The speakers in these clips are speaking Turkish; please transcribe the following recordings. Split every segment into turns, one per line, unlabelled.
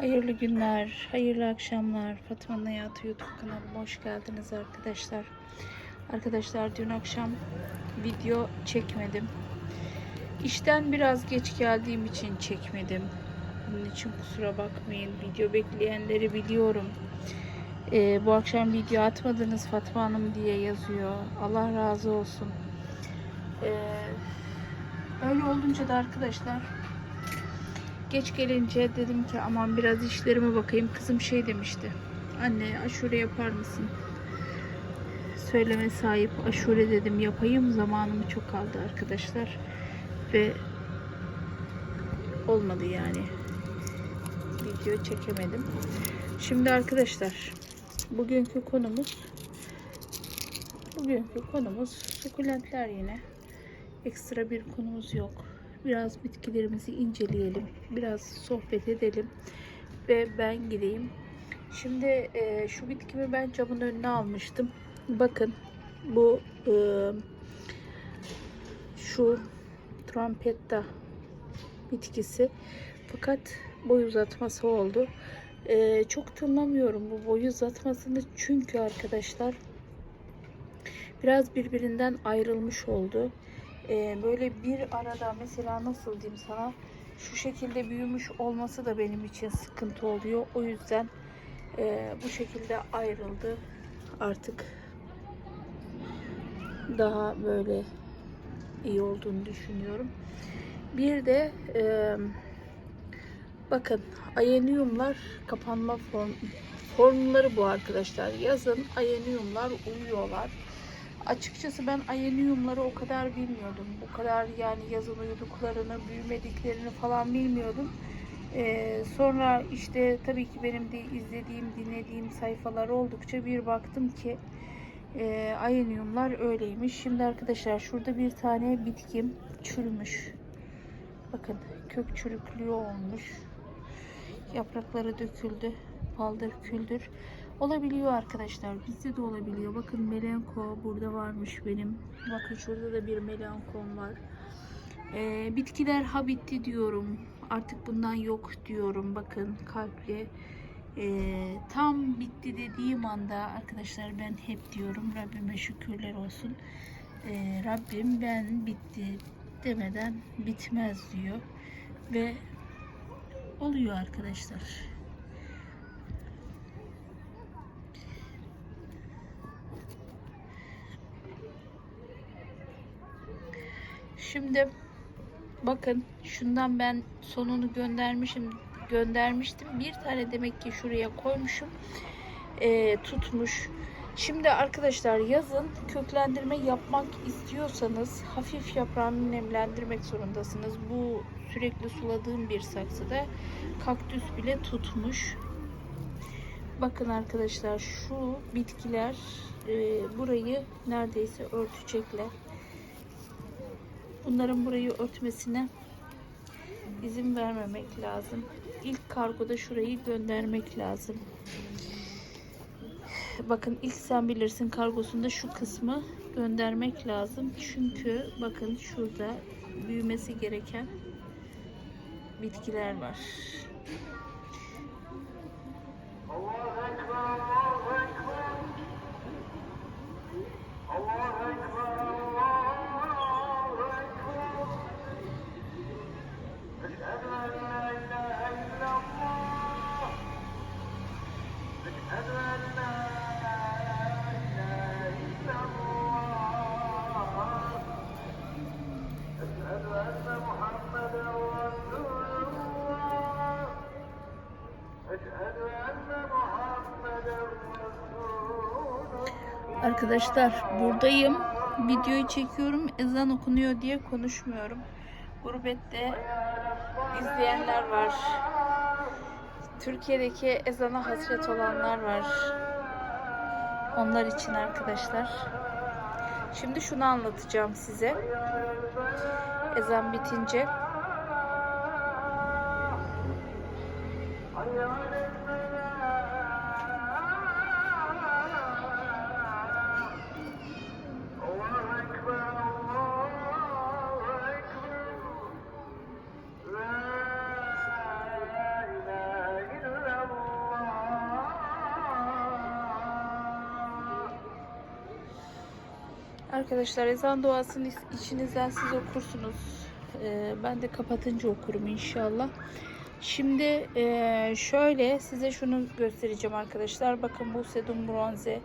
Hayırlı günler, hayırlı akşamlar. Fatma'nın Hayatı YouTube kanalıma hoş geldiniz arkadaşlar. Arkadaşlar dün akşam video çekmedim. İşten biraz geç geldiğim için çekmedim. Bunun için kusura bakmayın. Video bekleyenleri biliyorum. Ee, bu akşam video atmadınız Fatma Hanım diye yazıyor. Allah razı olsun. Ee, öyle olunca da arkadaşlar Geç gelince dedim ki aman biraz işlerime bakayım. Kızım şey demişti. Anne aşure yapar mısın? Söyleme sahip aşure dedim yapayım. Zamanımı çok aldı arkadaşlar. Ve olmadı yani. Video çekemedim. Şimdi arkadaşlar bugünkü konumuz bugünkü konumuz sukulentler yine. Ekstra bir konumuz yok biraz bitkilerimizi inceleyelim, biraz sohbet edelim ve ben gideyim. Şimdi e, şu bitkimi ben camın önüne almıştım. Bakın bu e, şu trompetta bitkisi fakat boy uzatması oldu. E, çok tınlamıyorum bu boy uzatmasını çünkü arkadaşlar biraz birbirinden ayrılmış oldu e, böyle bir arada mesela nasıl diyeyim sana şu şekilde büyümüş olması da benim için sıkıntı oluyor. O yüzden e, bu şekilde ayrıldı. Artık daha böyle iyi olduğunu düşünüyorum. Bir de e, bakın ayenyumlar kapanma form, formları bu arkadaşlar. Yazın ayenyumlar uyuyorlar Açıkçası ben ayenyumları o kadar bilmiyordum. Bu kadar yani yazın uyuduklarını, büyümediklerini falan bilmiyordum. Ee, sonra işte tabii ki benim de izlediğim, dinlediğim sayfalar oldukça bir baktım ki e, ayenyumlar öyleymiş. Şimdi arkadaşlar şurada bir tane bitkim çürümüş. Bakın kök çürüklüğü olmuş. Yaprakları döküldü. Paldır küldür. Olabiliyor arkadaşlar. Bizde de olabiliyor. Bakın melenko burada varmış benim. Bakın şurada da bir melenkom var. Ee, bitkiler ha bitti diyorum. Artık bundan yok diyorum. Bakın kalpli. Ee, tam bitti dediğim anda arkadaşlar ben hep diyorum Rabbime şükürler olsun. Ee, Rabbim ben bitti demeden bitmez diyor. Ve oluyor arkadaşlar. Şimdi bakın şundan ben sonunu göndermişim göndermiştim. Bir tane demek ki şuraya koymuşum. Ee, tutmuş. Şimdi arkadaşlar yazın köklendirme yapmak istiyorsanız hafif yaprağını nemlendirmek zorundasınız. Bu sürekli suladığım bir saksıda kaktüs bile tutmuş. Bakın arkadaşlar şu bitkiler e, burayı neredeyse örtecekler. Bunların burayı örtmesine izin vermemek lazım. İlk kargoda şurayı göndermek lazım. Bakın ilk sen bilirsin kargosunda şu kısmı göndermek lazım. Çünkü bakın şurada büyümesi gereken bitkiler var. Arkadaşlar buradayım. Videoyu çekiyorum. Ezan okunuyor diye konuşmuyorum. Gurbette izleyenler var. Türkiye'deki ezana hasret olanlar var. Onlar için arkadaşlar. Şimdi şunu anlatacağım size. Ezan bitince Arkadaşlar ezan duasını iç- içinizden siz okursunuz. Ee, ben de kapatınca okurum inşallah. Şimdi e, şöyle size şunu göstereceğim arkadaşlar. Bakın bu sedum bronze.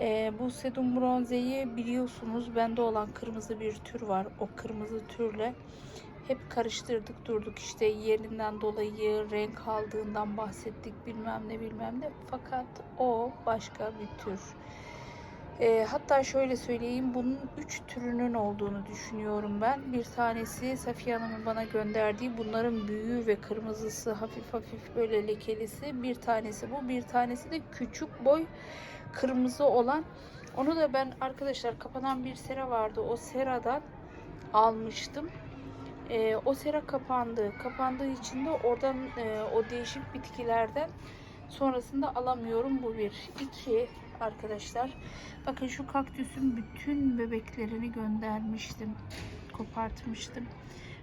Ee, bu sedum bronzeyi biliyorsunuz bende olan kırmızı bir tür var. O kırmızı türle hep karıştırdık durduk işte yerinden dolayı renk aldığından bahsettik bilmem ne bilmem ne. Fakat o başka bir tür. Ee, hatta şöyle söyleyeyim bunun üç türünün olduğunu düşünüyorum ben. Bir tanesi Safiye Hanım'ın bana gönderdiği bunların büyüğü ve kırmızısı hafif hafif böyle lekelisi. Bir tanesi bu bir tanesi de küçük boy kırmızı olan. Onu da ben arkadaşlar kapanan bir sera vardı. O seradan almıştım. Ee, o sera kapandı. Kapandığı için de oradan e, o değişik bitkilerden sonrasında alamıyorum. Bu bir. İki arkadaşlar. Bakın şu kaktüsün bütün bebeklerini göndermiştim. Kopartmıştım.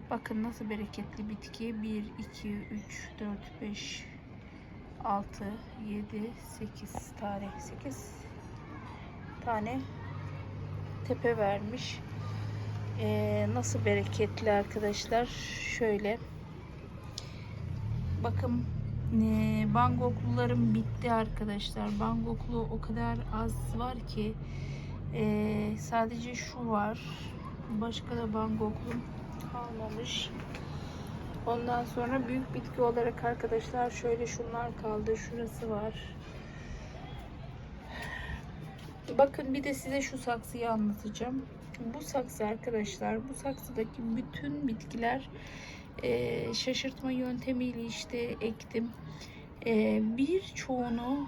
Bakın nasıl bereketli bitki. 1, 2, 3, 4, 5, 6, 7, 8 tane. 8 tane tepe vermiş. Ee, nasıl bereketli arkadaşlar. Şöyle. Bakın e, bangoklularım bitti arkadaşlar. Bangoklu o kadar az var ki e, sadece şu var. Başka da bangoklum kalmamış. Ondan sonra büyük bitki olarak arkadaşlar şöyle şunlar kaldı. Şurası var. Bakın bir de size şu saksıyı anlatacağım. Bu saksı arkadaşlar, bu saksıdaki bütün bitkiler e, şaşırtma yöntemiyle işte ektim. E, birçoğunu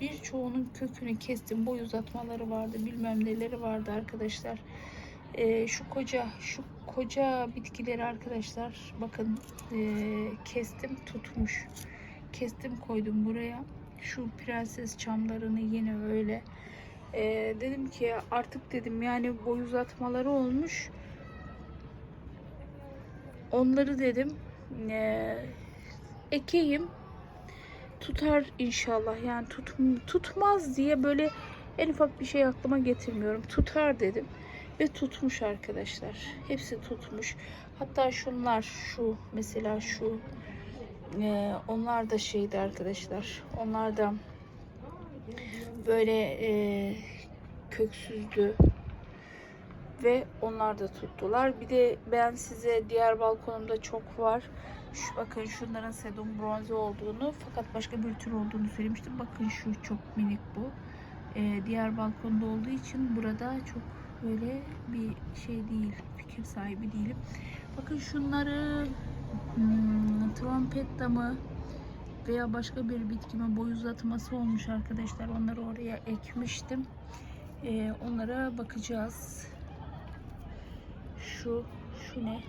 birçoğunun kökünü kestim. Boy uzatmaları vardı, bilmem neleri vardı arkadaşlar. E, şu koca şu koca bitkileri arkadaşlar bakın e, kestim tutmuş. Kestim koydum buraya. Şu prenses çamlarını yine öyle ee, dedim ki artık dedim yani boy uzatmaları olmuş. Onları dedim ee, ekeyim tutar inşallah yani tut, tutmaz diye böyle en ufak bir şey aklıma getirmiyorum. Tutar dedim ve tutmuş arkadaşlar. Hepsi tutmuş. Hatta şunlar şu mesela şu ee, onlar da şeydi arkadaşlar. Onlar da böyle e, köksüzdü ve onlar da tuttular. Bir de ben size diğer balkonumda çok var. Şu, bakın şunların sedum bronze olduğunu fakat başka bir tür olduğunu söylemiştim. Bakın şu çok minik bu. E, diğer balkonda olduğu için burada çok böyle bir şey değil. Fikir sahibi değilim. Bakın şunları hmm, trompet damı veya başka bir bitkime boy uzatması olmuş arkadaşlar. Onları oraya ekmiştim. Ee, onlara bakacağız. Şu, şu ne?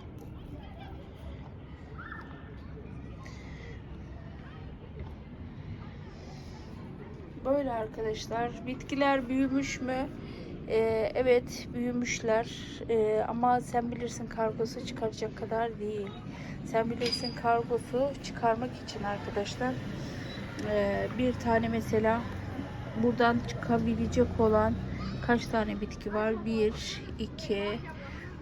Böyle arkadaşlar. Bitkiler büyümüş mü? Ee, evet büyümüşler. Ee, ama sen bilirsin kargosu çıkaracak kadar değil. Sen bilirsin kargosu çıkarmak için arkadaşlar e, bir tane mesela buradan çıkabilecek olan kaç tane bitki var? 1, 2,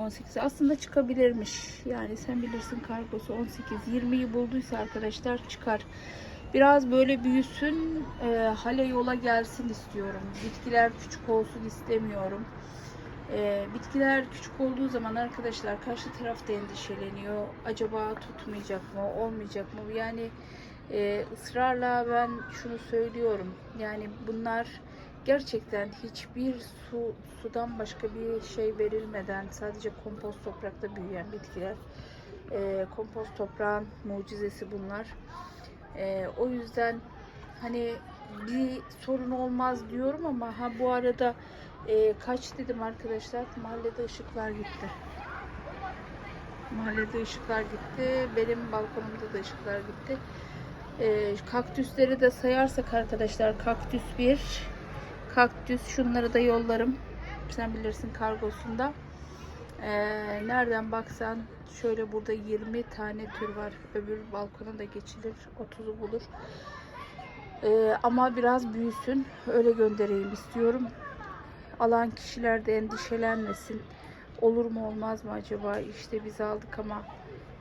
18 aslında çıkabilirmiş. Yani sen bilirsin kargosu 18 20'yi bulduysa arkadaşlar çıkar. Biraz böyle büyüsün, e, hale yola gelsin istiyorum. Bitkiler küçük olsun istemiyorum. E, bitkiler küçük olduğu zaman arkadaşlar karşı taraf da endişeleniyor. Acaba tutmayacak mı, olmayacak mı? Yani e, ısrarla ben şunu söylüyorum. Yani bunlar gerçekten hiçbir su sudan başka bir şey verilmeden sadece kompost toprakta büyüyen bitkiler. E, kompost toprağın mucizesi bunlar. E, o yüzden hani bir sorun olmaz diyorum ama ha bu arada e, kaç dedim arkadaşlar mahallede ışıklar gitti. Mahallede ışıklar gitti. Benim balkonumda da ışıklar gitti. Ee, kaktüsleri de sayarsak arkadaşlar kaktüs 1 kaktüs şunları da yollarım. Sen bilirsin kargosunda. Ee, nereden baksan şöyle burada 20 tane tür var. Öbür balkona da geçilir. 30'u bulur. Ee, ama biraz büyüsün. Öyle göndereyim istiyorum. Alan kişiler de endişelenmesin. Olur mu olmaz mı acaba? İşte biz aldık ama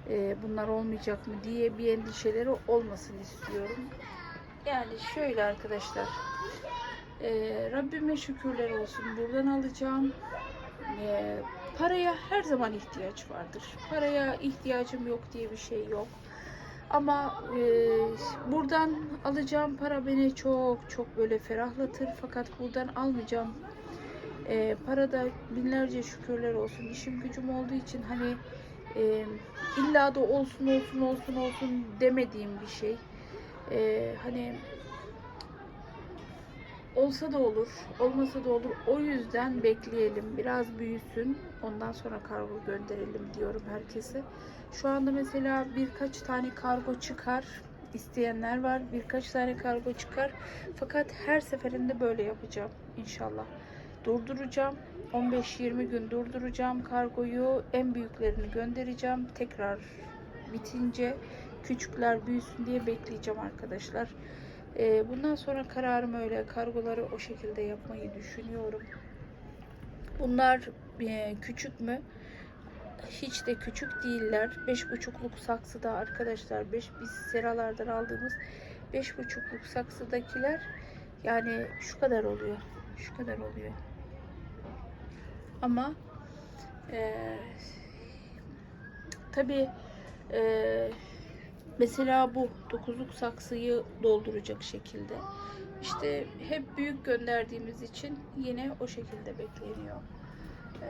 e, bunlar olmayacak mı diye bir endişeleri olmasın istiyorum. Yani şöyle arkadaşlar. E, Rabbime şükürler olsun. Buradan alacağım. E, paraya her zaman ihtiyaç vardır. Paraya ihtiyacım yok diye bir şey yok. Ama e, buradan alacağım para beni çok çok böyle ferahlatır. Fakat buradan almayacağım e, para da binlerce şükürler olsun. İşim gücüm olduğu için hani e, illa da olsun olsun olsun olsun demediğim bir şey. E, hani olsa da olur, olmasa da olur. O yüzden bekleyelim, biraz büyüsün. Ondan sonra kargo gönderelim diyorum herkese. Şu anda mesela birkaç tane kargo çıkar. isteyenler var. Birkaç tane kargo çıkar. Fakat her seferinde böyle yapacağım inşallah. Durduracağım. 15-20 gün durduracağım kargoyu. En büyüklerini göndereceğim. Tekrar bitince küçükler büyüsün diye bekleyeceğim arkadaşlar. Ee, bundan sonra kararım öyle. Kargoları o şekilde yapmayı düşünüyorum. Bunlar e, küçük mü? Hiç de küçük değiller. 5,5'luk saksıda arkadaşlar. 5 biz seralardan aldığımız 5,5'luk saksıdakiler yani şu kadar oluyor. Şu kadar oluyor. Ama e, tabii e, mesela bu 9'luk saksıyı dolduracak şekilde. İşte hep büyük gönderdiğimiz için yine o şekilde bekleniyor. Ee,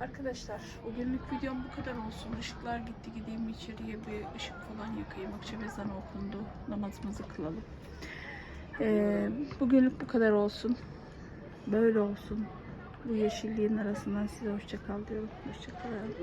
arkadaşlar bugünlük videom bu kadar olsun. Işıklar gitti gideyim içeriye bir ışık falan yakayım. Akşam ezanı okundu. Namazımızı kılalım. Ee, bugünlük bu kadar olsun. Böyle olsun. Bu yeşilliğin arasından size hoşça kal diyorum. Hoşça kalın.